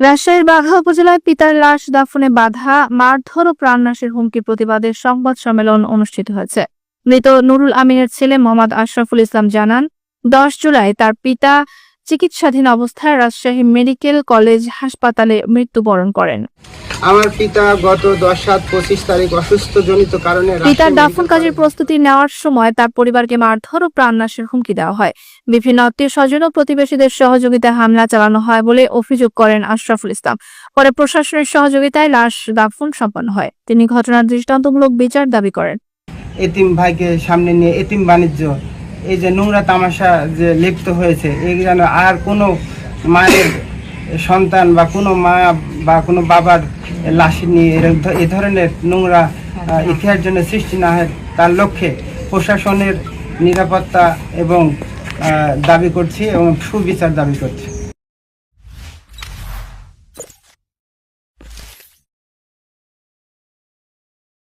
রাজশাহীর বাঘা উপজেলায় পিতার লাশ দাফনে বাধা, মারধর ও প্রাণনাশের হুমকি প্রতিবাদে সংবাদ সম্মেলন অনুষ্ঠিত হয়েছে। মৃত নুরুল আমিনের ছেলে মোহাম্মদ আশরাফুল ইসলাম জানান, দশ জুলাই তার পিতা চিকিৎসাধীন অবস্থায় রাজশাহী মেডিকেল কলেজ হাসপাতালে মৃত্যুবরণ করেন। আমার পিতা গত দশ সাত পঁচিশ তারিখ অসুস্থ জনিত কারণে পিতার দাফন কাজের প্রস্তুতি নেওয়ার সময় তার পরিবারকে মারধর ও প্রাণনাশের হুমকি দেওয়া হয়। বিভিন্ন আত্মীয় স্বজন ও প্রতিবেশীদের সহযোগিতায় হামলা চালানো হয় বলে অভিযোগ করেন আশরাফুল ইসলাম। পরে প্রশাসনের সহযোগিতায় লাশ দাফন সম্পন্ন হয়। তিনি ঘটনার দৃষ্টান্তমূলক বিচার দাবি করেন। এতিম ভাইকে সামনে নিয়ে এতিম বাণিজ্য এই যে নোংরা তামাশা যে লিপ্ত হয়েছে, এই যেন আর কোনো মায়ের সন্তান বা কোনো মা বা কোনো বাবার লাশ নিয়ে এ ধরনের নোংরা ইতিহাস জন্য সৃষ্টি না হয়, তার লক্ষ্যে প্রশাসনের নিরাপত্তা এবং দাবি করছি এবং সুবিচার দাবি করছি।